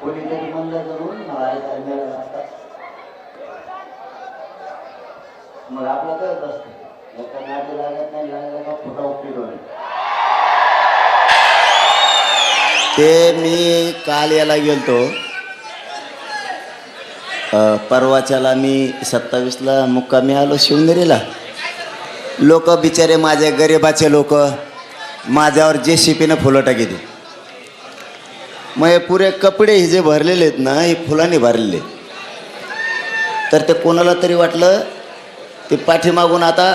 कोणीतरी बंद करून मला ऐकायला मिळालं मग आपलं करत असतं. एका नाटी लागत नाही लागलं का फुटा उपयोग होईल. ते मी काल याला गेलतो. परवाच्याला मी सत्तावीसला मुक्कामी आलो शिवनेरीला. लोक बिचारे माझे गरिबाचे लोक. माझ्यावर जे शिपीनं फुलं टाकीते मग हे पुरे कपडे हे जे भरलेले आहेत ना हे फुलांनी भरलेले. तर ते कोणाला तरी वाटलं ते पाठीमागून आता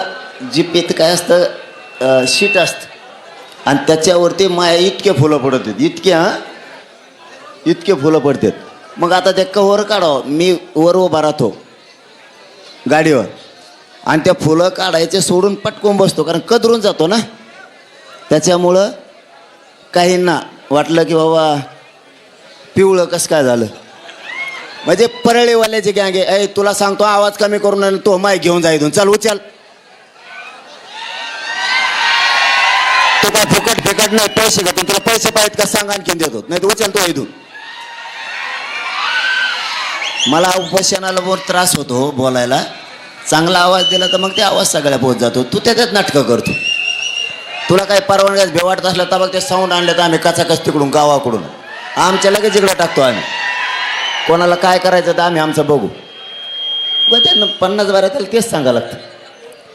जी पेत काय असतं शीट असतं. आणि त्याच्यावरती माया इतके फुलं पडत आहेत इतके हां? इतके फुलं पडतात. मग आता ते कव्हर काढावं. मी वर उभा राहतो गाडीवर. आणि त्या फुलं काढायचे सोडून पटकून बसतो कारण कदरून जातो ना. त्याच्यामुळं काहींना वाटलं की बाबा पिवळं कसं काय झालं? म्हणजे परळीवाल्याचे गँगे ऐ तुला सांगतो आवाज कमी करून आणि तो माय घेऊन जा इथून. चल उचल. तो काय फुकट फिकट नाही पैसे घेतो. तुला पैसे पाहिजेत का सांग आणखीन देतो. नाही तर उचल तो इथून. मला उपोषणाला बहुत त्रास होतो हो बोलायला. चांगला आवाज दिला तर मग ते आवाज सगळ्या पोहोच जातो. तू त्याच्यात नाटकं करतो. तुला काही परवानग्यास भेवाटत असलं तर मग ते साऊंड आणले तर आम्ही कचाकच तिकडून गावाकडून. आमच्या लगेच इकडं टाकतो आम्ही. कोणाला काय करायचं तर आम्ही आमचं बघू. व त्यांना पन्नास बारा त्याला तेच सांगायला लागतं.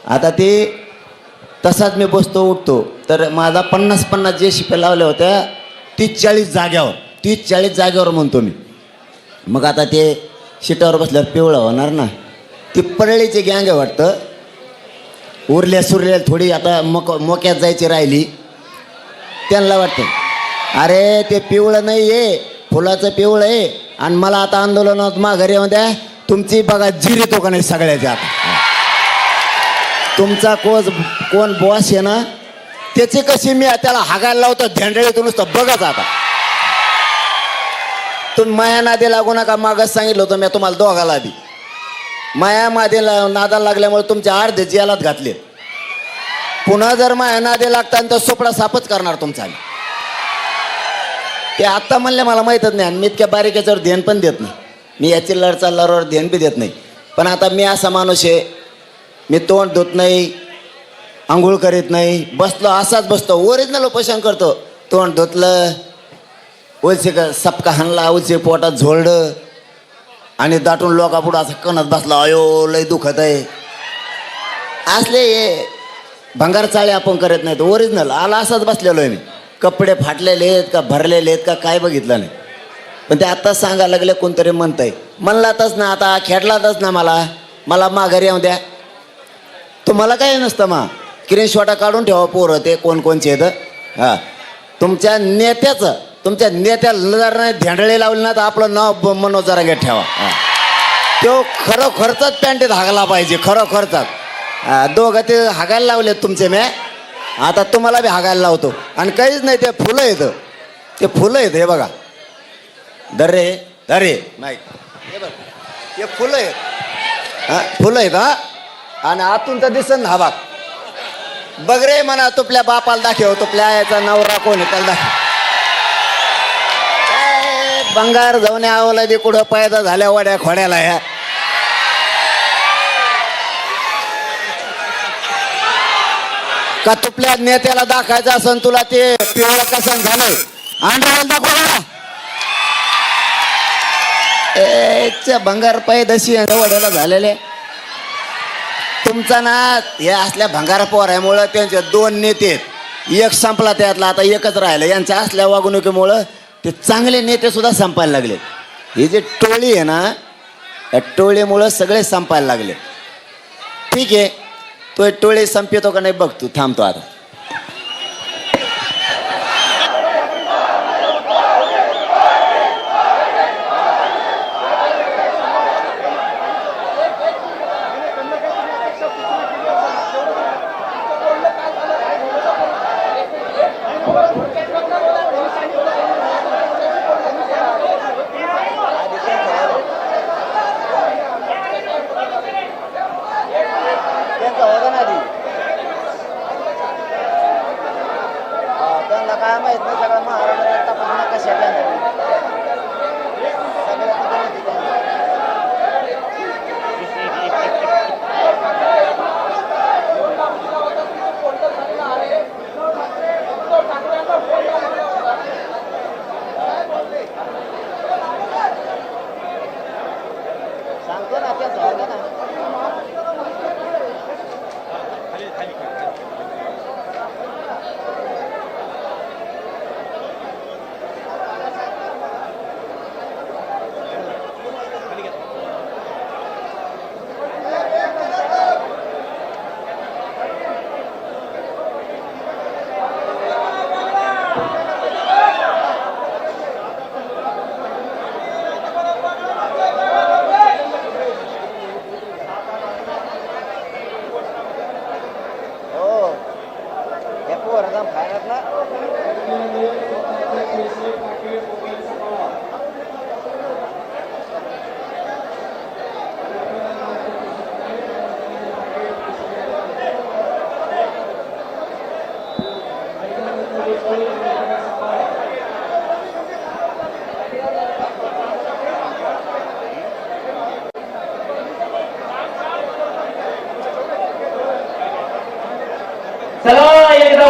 आता ते तसाच मी बसतो उठतो. तर माझा पन्नास पन्नास जे शिप्या लावल्या होत्या तीस चाळीस जाग्यावर. तीस चाळीस जाग्यावर म्हणतो मी. मग आता ते शिटावर बसल्यावर पिवळं होणार ना. ती परळीची गँग आहे वाटतं. उरल्या सुरल्या थोडी आता मोक मोक्यात जायची राहिली. त्यांना वाटतं. अरे ते पिवळं नाही आहे फुलाचं पिवळं आहे. आणि मला आता आंदोलनात माघारी येऊन द्या. तुमची बघा जिरी तो का नाही सगळ्याच्या तुमचा कोच कोण बॉस आहे ना त्याची कशी मी त्याला हागायला लावतो धेंडळीतून नुसतं बघाच आता. तुम्ही माया नादी लागू नका मागच सांगितलं होतं मी तुम्हाला दोघाला आधी. माया मादी ला- नादाला लागल्यामुळे तुमच्या अर्धे जेलात घातले. पुन्हा जर माया नादी लागता तर सोपडा सापच करणार तुमचा. ते आत्ता म्हणले मला माहीतच नाही आणि मी इतक्या बारीक याच्यावर ध्यान पण देत नाही. मी याची लढचा लढवर ध्यान बी देत नाही. पण आता मी असा माणूस आहे मी तोंड धुत नाही आंघोळ करीत नाही बसलो असाच बसतो ओरिजिनल उपोषण करतो. तोंड धुतलं उलसे का सपका हाणला उलसे पोटात झोळलं आणि दाटून लोकापुढं असं कणत बसला अयो लय दुखत आहे. असले हे भंगार चाळे आपण करत नाहीत ओरिजिनल आला असाच बसलेलो आहे मी. कपडे फाटलेले आहेत का भरलेले आहेत का काय बघितलं नाही. पण ते आत्ताच सांगायला लागले कोणतरी म्हणतंय. म्हणलातच ना आता खेळलातच ना मला. मला माघारी येऊ द्या. तुम्हाला काय नसतं मा? शॉटा काढून ठेवा पोरं ते कोण कोणचे आहेत हां? तुमच्या नेत्याचं तुमच्या नेत्याला जर नाही धेंडळे लावले ना तर आपलं नाव मनोज जरा ठेवा. हां. तो खरोखरचाच पॅन्टीत हागला पाहिजे खरोखरचाच. हां, दोघं ते हागायला लावले तुमचे मॅ आता तुम्हाला बी हागायला लावतो. आणि काहीच नाही ते फुलं येतं ते फुलं येतं हे बघा. दरे दरे नाही. हे बघ हे फुलं आहेत. हां फुलं आहेत हा. आणि आतून तर दिसन ना हा बाग. बघ रे म्हणा तुपल्या बापाला दाखव तुपल्या याचा नवरा कोण आहे त्याला दाखव. बंगार जाऊन आवला दे कुठं पायदा झाल्या वड्या खोड्याला ह्या. का तुपल्या नेत्याला दाखायचं असन तुला ते? पिवळं कसं झालंय. अंडरवेल दाखवा मला. ए, च्या भंगार पैदशी वड्याला झालेले. तुमचा ना हे असल्या भंगार पोरामुळं त्यांचे दोन नेते एक संपला त्यातला आता एकच राहिलं. यांच्या असल्या वागणुकीमुळं ते चांगले नेते सुद्धा संपायला लागले. ही जी टोळी आहे ना या टोळीमुळं सगळे संपायला लागले. ठीक आहे. तो टोळे संपतो का नाही बघ तू थांबतो आता. सगळा महाराष्ट्राला कशा करणार सांगतो ना त्या झाला ना.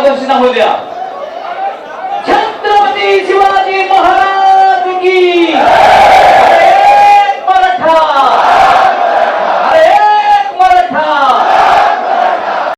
Olha o sinal.